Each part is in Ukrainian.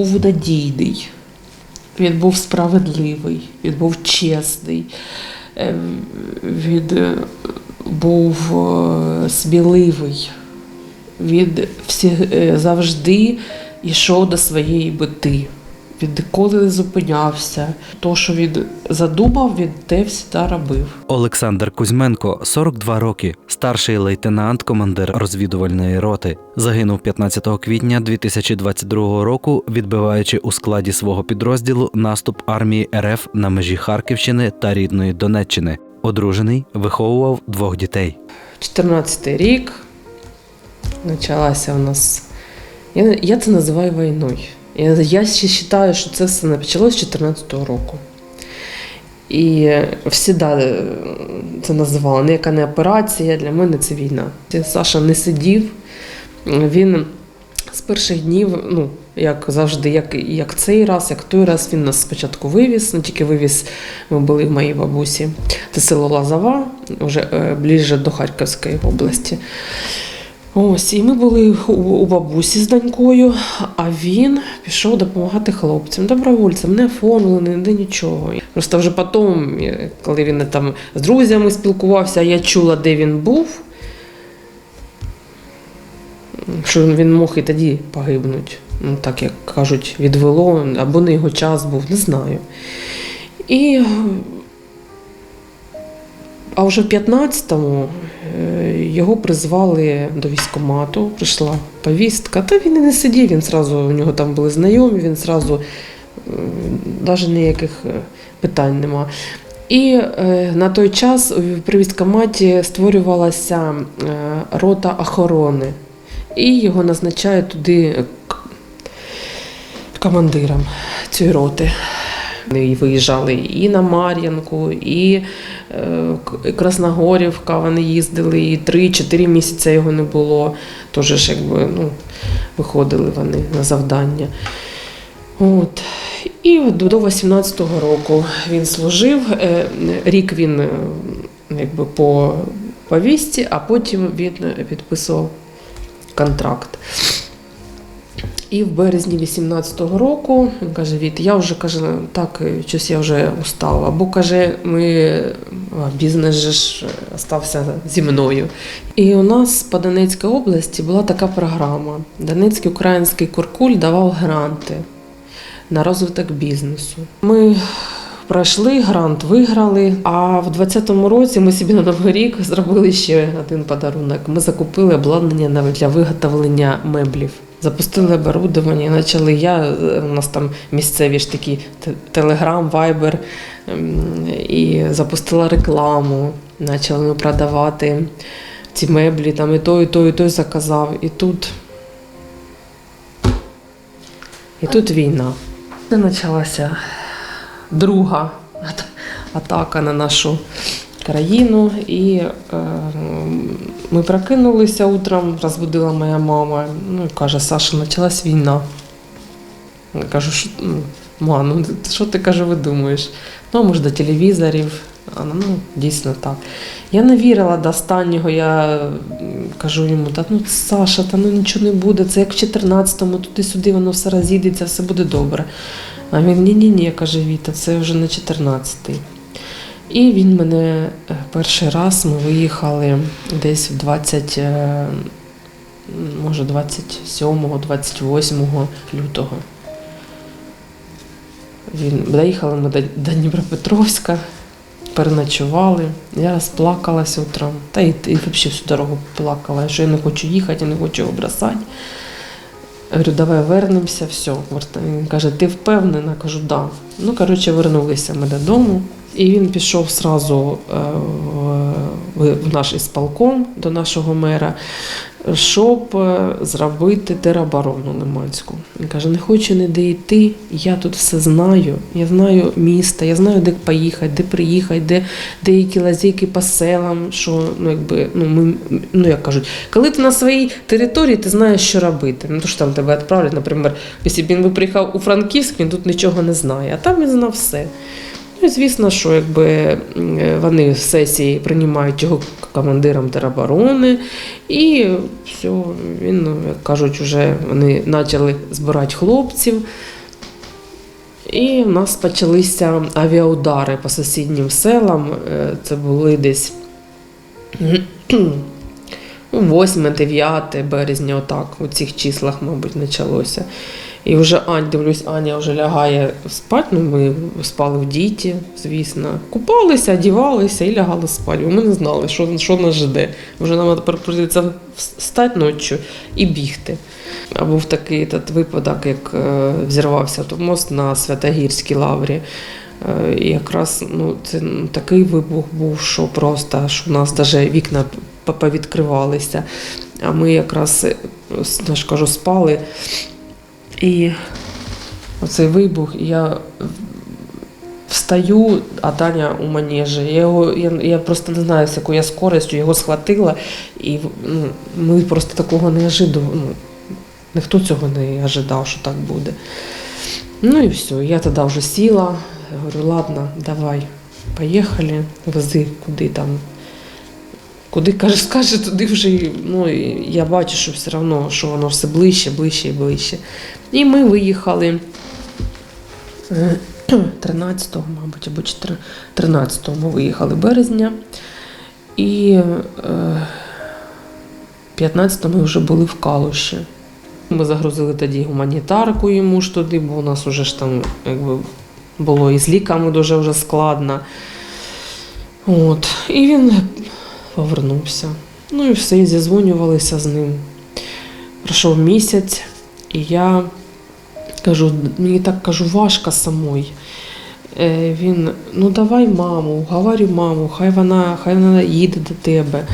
був надійний, він був справедливий, він був чесний, е, він е, був е, сміливий. Він е, завжди йшов до своєї мети. Він ніколи не зупинявся. То, що він задумав, він те завжди робив. Олександр Кузьменко, 42 роки, старший лейтенант, командир розвідувальної роти. Загинув 15 квітня 2022 року, відбиваючи у складі свого підрозділу наступ армії РФ на межі Харківщини та рідної Донеччини. Одружений, виховував двох дітей. 14 рік почалася у нас. Я, я це називаю війною. Я, ще вважаю, що це все почалося з 14 року. І всі е, це називали ніяка не операція, для мене це війна. Саша не сидів, він з перших днів, ну, як завжди, як, як цей раз, як той раз, він нас спочатку вивіз, ну тільки вивіз, ми були в моїй бабусі. Це село Лазова, вже е, ближче до Харківської області. Ось, і ми були у, бабусі з донькою, а він пішов допомагати хлопцям, добровольцям, не оформлений, ніде нічого. Просто вже потім, е, коли він там з друзями спілкувався, я чула, де він був, що він мог і тоді погибнути. Ну, так як кажуть, відвело, або не його час був, не знаю. І а вже в 15-му е, його призвали до військкомату, прийшла повістка. Та він і не сидів, він зразу, у нього там були знайомі, він зразу навіть ніяких е, питань нема. І е, на той час при військкоматі створювалася е, рота охорони, і його назначають туди командиром цієї роти. Вони виїжджали і на Мар'янку, і е, Красногорівка вони їздили, і 3-4 місяці його не було. Тож якби ну, виходили вони на завдання. От. І до 18-го року він служив. Е, Рік він е, якби по повісті, а потім він підписував контракт. І в березні 18-го року він каже: Віт, я вже каже, так, щось я вже устав. Або каже, ми бізнес же ж стався зі мною. І у нас по Донецькій області була така програма. Донецький український куркуль давав гранти на розвиток бізнесу. Ми пройшли грант, виграли. А в 2020 році ми собі на новий рік зробили ще один подарунок. Ми закупили обладнання для виготовлення меблів. Запустили оборудовання, почали я. е, У нас там місцеві ж такі те- Телеграм, Вайбер, і запустила рекламу. Почали ми продавати ці меблі, там і той, і той, і той заказав. І тут, і тут війна. Це почалася друга атака на нашу країну. І е, ми прокинулися утром, розбудила моя мама. Ну каже, Саша, почалась війна. Я кажу, що ну, ну що ти каже, видумуєш? Ну, може, до телевізорів. А, ну, дійсно так. Я не вірила до останнього, я кажу йому, та ну Саша, та ну нічого не буде, це як в 14-му, туди-сюди воно все розійдеться, все буде добре. А він ні-ні-ні, каже Віта, це вже не 14-й. І він мене е, перший раз ми виїхали десь в 20, е, може 27-го, 28 лютого. Він доїхали ми до, Дніпропетровська, переночували. Я розплакалась утром. Та й, і взагалі всю дорогу плакала, що я не хочу їхати, я не хочу його бросати. Говорю, давай вернемося, все. Він каже, ти впевнена? Кажу, да. Ну, коротше, вернулися ми додому. І він пішов сразу е, в, в наш ісполком до нашого мера, щоб е, зробити тероборону Лиманську. Він каже, не хочу ніде йти, я тут все знаю. Я знаю місто, я знаю, де поїхати, де приїхати, де деякі лазейки по селам, що ну, якби, ну, ми, ну, як кажуть, коли ти на своїй території, ти знаєш, що робити. Ну, то ж там тебе відправлять, наприклад, якщо б він приїхав у Франківськ, він тут нічого не знає, а там він знав все. Ну, звісно, що якби вони в сесії приймають його командиром тероборони. І все, він, ну, як кажуть, вже вони почали збирати хлопців. І в нас почалися авіаудари по сусіднім селам. Е, Це були десь 8-9 березня, отак, у цих числах, мабуть, почалося. І вже Ань, дивлюсь, Аня вже лягає спати. Ну, ми спали в діті, звісно. Купалися, одівалися і лягали спати. Ми не знали, що, що нас жде. Вже нам тепер прийдеться встати ночі і бігти. А був такий этот випадок, як е, взірвався мост на Святогірській лаврі. Е, І якраз ну, це ну, такий вибух був, що просто що у нас навіть вікна повідкривалися. А ми якраз, е, я кажу, спали. І оцей вибух, і я встаю, а Таня у манежі. Я, його, я, я просто не знаю, з якою я скоростю його схватила, і ну, ми просто такого не ожидували. Ну, ніхто цього не ожидав, що так буде. Ну і все, я тоді вже сіла, говорю, ладно, давай, поїхали, вези куди там. Куди каже, скаже, туди вже ну, я бачу, що все одно, що воно все ближче, ближче і ближче. І ми виїхали е, 13-го, мабуть, або 13-го ми виїхали березня. І е, 15-го ми вже були в Калуші. Ми загрузили тоді гуманітарку йому ж туди, бо у нас уже ж там якби, було і з ліками дуже вже складно. От. І він повернувся. Ну і все, зізвонювалися з ним. Пройшов місяць, і я кажу, мені так кажу, важко самой. Е, Він, ну давай маму, говорю маму, хай вона, хай вона їде до тебе.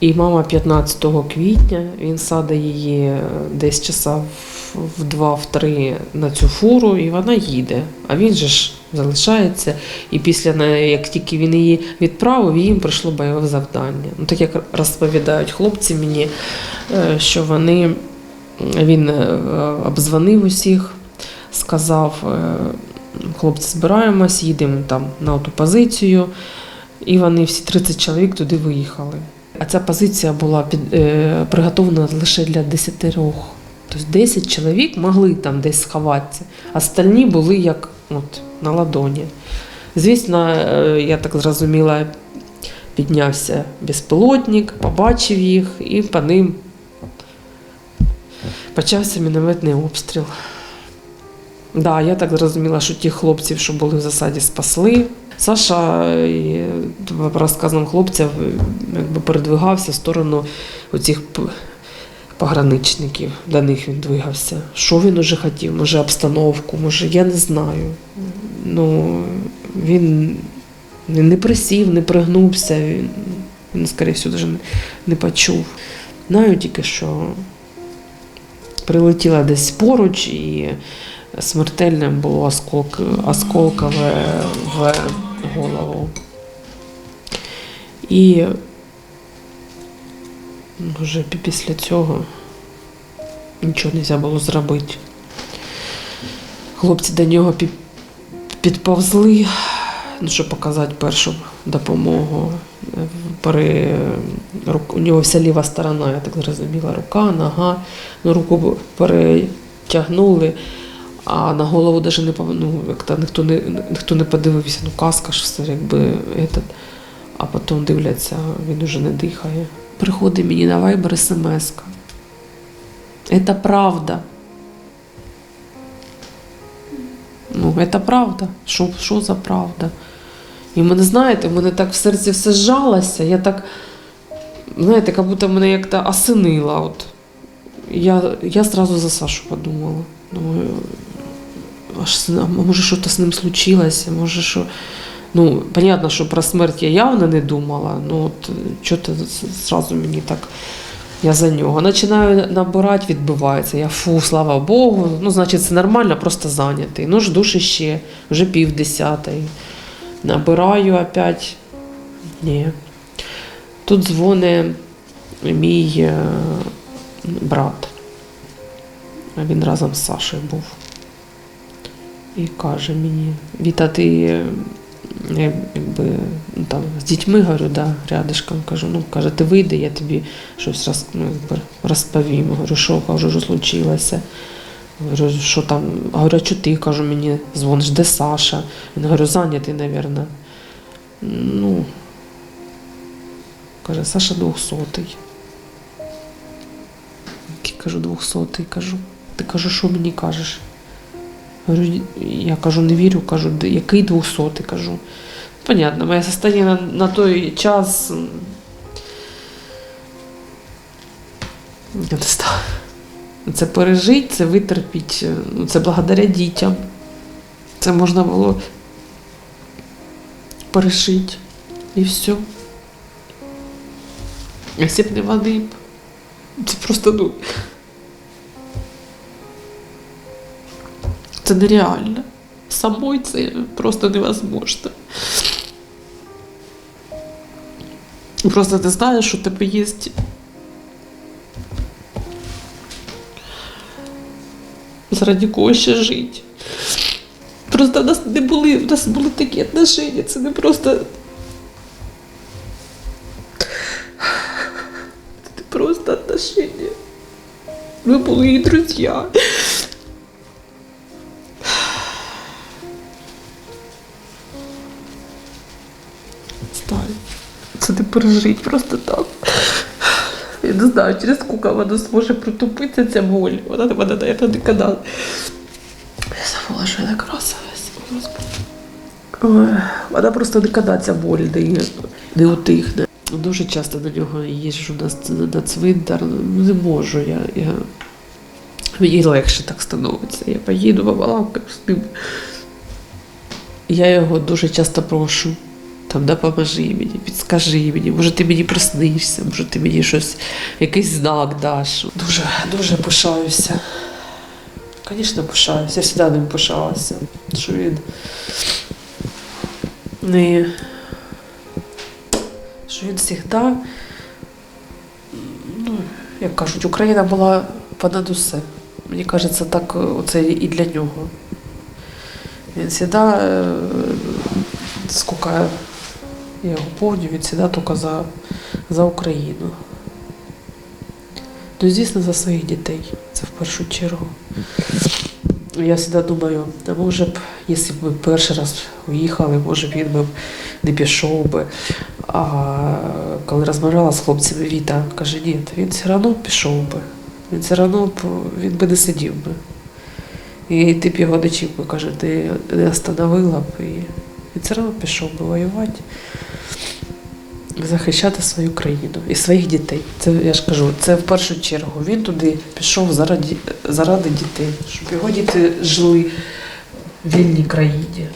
І мама 15 квітня він садить її е, десь часа в- в 2-3 на цю фуру, і вона їде. А він же ж залишається. І після як тільки він її відправив, їм прийшло бойове завдання. Ну, так як розповідають хлопці мені, е, що вони він е, обдзвонив усіх, сказав, е, хлопці, збираємось, їдемо там на ту позицію. І вони всі 30 чоловік туди виїхали. А ця позиція була під, е, приготовлена лише для 10. Тобто 10 чоловік могли там десь сховатися, а остальні були як от, на ладоні. Звісно, е, я так зрозуміла, піднявся безпілотник, побачив їх і по ним почався мінометний обстріл. Да, я так зрозуміла, що ті хлопців, що були в засаді, спасли. Саша, е, по хлопців, е, якби передвигався в сторону оцих пограничників. До них він двигався. Що він уже хотів? Може, обстановку, може, я не знаю. Ну, він не присів, не пригнувся, він, він скоріше всього, навіть не почув. Знаю тільки, що прилетіла десь поруч і смертельним було осколк, осколкове в голову. І вже після цього нічого не можна було зробити. Хлопці до нього підповзли, ну, щоб показати першу допомогу. При, у нього вся ліва сторона, я так зрозуміла, рука, нога. Ну, руку перетягнули, а на голову навіть не ну, ніхто не ніхто не подивився, ну каска ж все якби этот. А потім дивляться, він уже не дихає. Приходить мені на вайбер смс. Це правда. Ну, це правда. Що, що за правда? І мене, знаєте, в мене так в серці все зжалося. Я так, знаєте, як будто мене як-то осенила. От. Я, я сразу за Сашу подумала. Думаю, аж, а може, щось з ним случилося, може, що. Ну, понятно, що про смерть я явно не думала, ну от що-то зразу мені так. Я за нього. Починаю набирати, відбивається. Я фу, слава Богу. Ну, значить, це нормально, просто зайнятий. Ну, жду ще вже пів десятої. Набираю опять. Ні. Тут дзвонить мій е, брат. Він разом з Сашою був. І каже мені: Віта, ти я якби ну, там з дітьми говорю, да, рядишком кажу, ну каже, ти вийди, я тобі щось роз, ну, якби розповім. Говорю, що кажу, що случилося. Говорю, що там, говорю, чого ти кажу, мені дзвониш, де Саша? Він говорю, зайнятий, мабуть. Ну, каже, Саша двохсотий. Кажу, двохсотий, кажу. Ти кажу, що мені кажеш? Я кажу, не вірю, кажу, який двохсотий, кажу. Понятно, моє состояние на, на той час. Це пережити, це витерпіть. Ну, Це благодаря дітям. Це можна було пережити. І все. Якщо б не вони, це просто ну. Це нереально. Самой це просто невозможно. Просто ти знаєш, що тебе є. Заради кого ще жити. Просто в нас не були, в нас були такі отношення, це не просто. Це не просто отношення. Ми були і друзі. Це пережить просто так. Я не знаю, через скільки воно зможе протупитися ця боль. Вона до мене, наверное, ніколи. Я забула, що я так красилась. Вона просто ніколи ця боль не, не утихне. Дуже часто на нього їжджу на, на цвинтар. Не можу я. я... Мені легше так становиться. Я поїду, побалакаю з ним. Я його дуже часто прошу. Там допоможи мені, підскажи мені, може ти мені приснишся, може ти мені щось, якийсь знак даш. Дуже, дуже пишаюся. Звісно, пишаюся. Я завжди ним пишалася. Що він не. Що він завжди, ну, як кажуть, Україна була понад усе. Мені кажеться, так е, це і для нього. Він завжди, е, скільки я помню, він завжди тільки за, за Україну. Ну, звісно, за своїх дітей. Це в першу чергу. Я завжди думаю, а може б, б ми перший раз уїхали, може б він би не пішов би. А коли розмовляла з хлопцями, Віта каже, ні, він все одно пішов би. Він все одно він би не сидів би. І ти б його не би, каже, ти не остановила б. І він все одно пішов би воювати, захищати свою країну і своїх дітей. Це я ж кажу, це в першу чергу. Він туди пішов заради, заради дітей, щоб його діти жили в вільній країні.